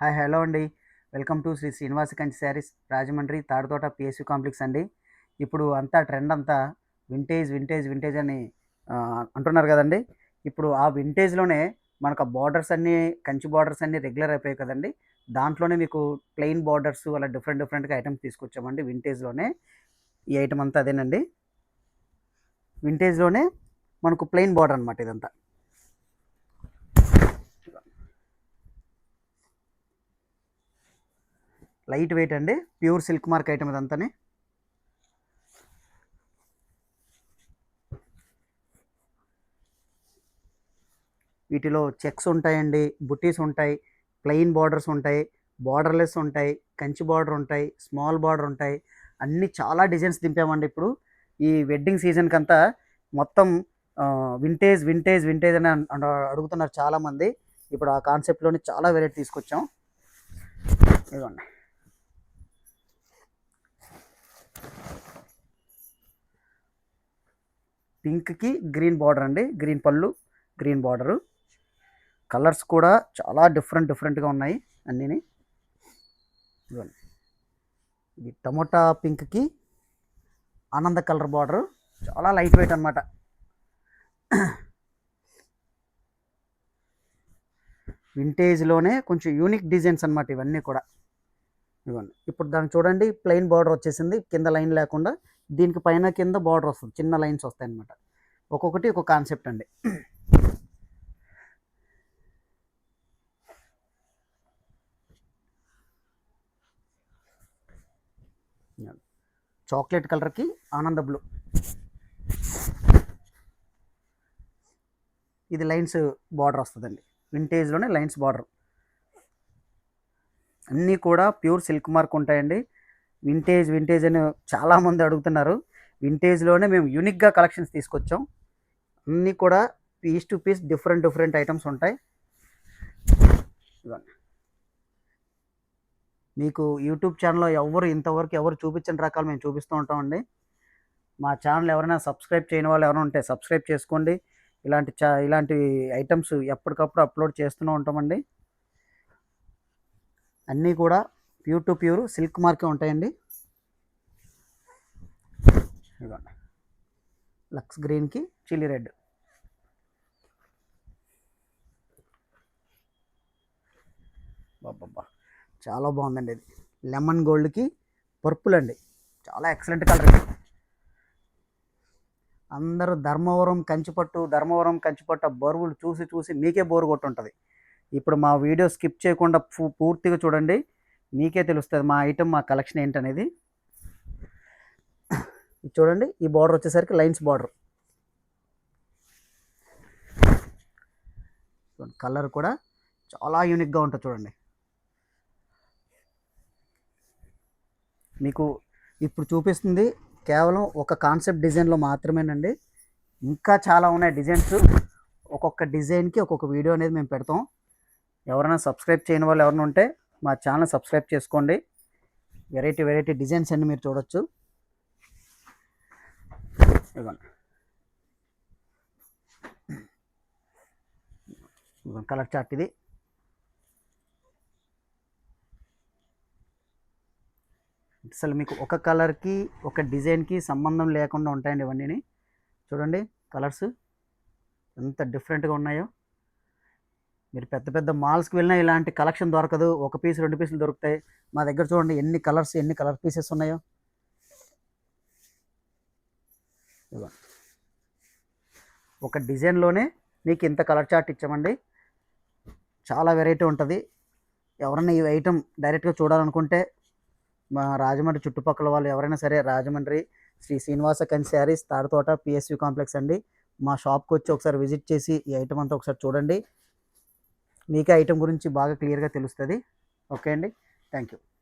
Hi hello అండి. Welcome to Sri Srinivasa Kanchi sarees Rajahmundry Tadithota PSU complex అండి. ఇప్పుడు అంతా ట్రెండ్ అంతా వింటేజ్ వింటేజ్ వింటేజ్ అని అంటున్నారు కదండి. ఇప్పుడు ఆ వింటేజ్లోనే మనకు ఆ బార్డర్స్ అన్నీ కంచి బార్డర్స్ అన్నీ రెగ్యులర్ అయిపోయాయి కదండి. దాంట్లోనే మీకు ప్లెయిన్ బార్డర్స్ అలా డిఫరెంట్ డిఫరెంట్గా ఐటమ్స్ తీసుకొచ్చామండి వింటేజ్లోనే ఈ ఐటమ్ అంతా అదేనండి. వింటేజ్లోనే మనకు ప్లెయిన్ బార్డర్ అనమాట ఇదంతా. లైట్ వెయిట్ అండి. ప్యూర్ సిల్క్ మార్క్ ఐటమ్ ఇదంతానే. వీటిలో చెక్స్ ఉంటాయండి బుటీస్ ఉంటాయి ప్లెయిన్ బార్డర్స్ ఉంటాయి బార్డర్లెస్ ఉంటాయి కంచి బార్డర్ ఉంటాయి స్మాల్ బార్డర్ ఉంటాయి. అన్ని చాలా డిజైన్స్ దింపామండి ఇప్పుడు. ఈ వెడ్డింగ్ సీజన్కి అంతా మొత్తం వింటేజ్ వింటేజ్ వింటేజ్ అని అడుగుతున్నారు చాలామంది. ఇప్పుడు ఆ కాన్సెప్ట్లోని చాలా వెరైటీ తీసుకొచ్చాం. ఇదిగోండి. పింక్కి గ్రీన్ బార్డర్ అండి. గ్రీన్ పళ్ళు గ్రీన్ బార్డరు. కలర్స్ కూడా చాలా డిఫరెంట్ డిఫరెంట్గా ఉన్నాయి అన్నీ ఇదిగోండి. ఇది టమోటా పింక్కి ఆనంద కలర్ బార్డరు. చాలా లైట్ వెయిట్ అనమాట వింటేజ్లోనే కొంచెం యూనిక్ డిజైన్స్ అనమాట ఇవన్నీ కూడా. ఇవ్వండి ఇప్పుడు దాన్ని చూడండి. ప్లెయిన్ బార్డర్ వచ్చేసింది. కింద లైన్ లేకుండా దీనికి పైన కింద బార్డర్ వస్తుంది. చిన్న లైన్స్ వస్తాయి అనమాట ఒక్కొక్కటి ఒక కాన్సెప్ట్ అండి. చాక్లెట్ కలర్కి ఆనంద బ్లూ ఇది లైన్స్ బార్డర్ వస్తుందండి. వింటేజ్లోనే లైన్స్ బార్డర్ అన్నీ కూడా ప్యూర్ సిల్క్ మార్క్ ఉంటాయండి. వింటేజ్ వింటేజ్ అని చాలామంది అడుగుతున్నారు. వింటేజ్లోనే మేము యూనిక్గా కలెక్షన్స్ తీసుకొచ్చాం. అన్నీ కూడా piece to piece different different items ఉంటాయి. మీకు యూట్యూబ్ ఛానల్లో ఎవరు ఇంతవరకు ఎవరు చూపించని రకాలు మేము చూపిస్తూ ఉంటామండి. మా ఛానల్ ఎవరైనా సబ్స్క్రైబ్ చేయని వాళ్ళు ఎవరైనా ఉంటే సబ్స్క్రైబ్ చేసుకోండి. ఇలాంటి చా ఇలాంటి ఐటమ్స్ ఎప్పటికప్పుడు అప్లోడ్ చేస్తూనే ఉంటామండి. అన్నీ కూడా ప్యూర్ టు ప్యూర్ సిల్క్ మార్కే ఉంటాయండి. ఇదిగోండి. లక్స్ గ్రీన్కి చిల్లీ రెడ్. బాబా చాలా బాగుందండి ఇది. లెమన్ గోల్డ్కి పర్పుల్ అండి. చాలా ఎక్సలెంట్ కలర్ అందరూ ధర్మవరం కంచిపట్టు ధర్మవరం కంచిపట్టు బరువులు చూసి చూసి మీకే బోరు కొట్టుంటుంది. ఇప్పుడు మా వీడియో స్కిప్ చేయకుండా పూ- పూర్తిగా చూడండి. మీకే తెలుస్తుంది మా ఐటమ్ మా కలెక్షన్ ఏంటనేది. ఇది చూడండి ఈ బార్డర్ వచ్చేసరికి లైన్స్ బార్డర్ కలర్ కూడా చాలా యూనిక్గా ఉంటుంది చూడండి. మీకు ఇప్పుడు చూపిస్తుంది కేవలం ఒక కాన్సెప్ట్ డిజైన్లో మాత్రమేనండి. ఇంకా చాలా ఉన్నాయి డిజైన్స్ ఒక్కొక్క డిజైన్కి ఒక్కొక్క వీడియో అనేది మేము పెడతాం. ఎవరైనా సబ్స్క్రైబ్ చేయని వాళ్ళు ఎవరైనా ఉంటే మా ఛానల్ సబ్స్క్రైబ్ చేసుకోండి. వెరైటీ వెరైటీ డిజైన్స్ అన్ని మీరు చూడొచ్చు. ఇదిగోండి కలర్ చార్ట్ ఇది. అసలు మీకు ఒక కలర్కి ఒక డిజైన్కి సంబంధం లేకుండా ఉంటాయండి ఇవన్నీ చూడండి కలర్స్ ఎంత డిఫరెంట్గా ఉన్నాయో. మీరు పెద్ద పెద్ద మాల్స్కి వెళ్ళినా ఇలాంటి కలెక్షన్ దొరకదు. ఒక పీస్ రెండు పీసులు దొరుకుతాయి. మా దగ్గర చూడండి ఎన్ని కలర్స్ ఎన్ని కలర్ పీసెస్ ఉన్నాయో. ఒక డిజైన్లోనే మీకు ఇంత కలర్ చార్ట్ ఇచ్చామండి. చాలా వెరైటీ ఉంటుంది. ఎవరైనా ఈ ఐటెం డైరెక్ట్గా చూడాలనుకుంటే మా రాజమండ్రి చుట్టుపక్కల వాళ్ళు ఎవరైనా సరే రాజమండ్రి శ్రీ శ్రీనివాస కన్ శారీస్ తాడతోట పిఎస్యు కాంప్లెక్స్ అండి. మా షాప్కి వచ్చి ఒకసారి విజిట్ చేసి ఈ ఐటమ్ అంతా ఒకసారి చూడండి. మీకే ఐటెం గురించి బాగా క్లియర్గా తెలుస్తుంది. ఓకే అండి. Thank you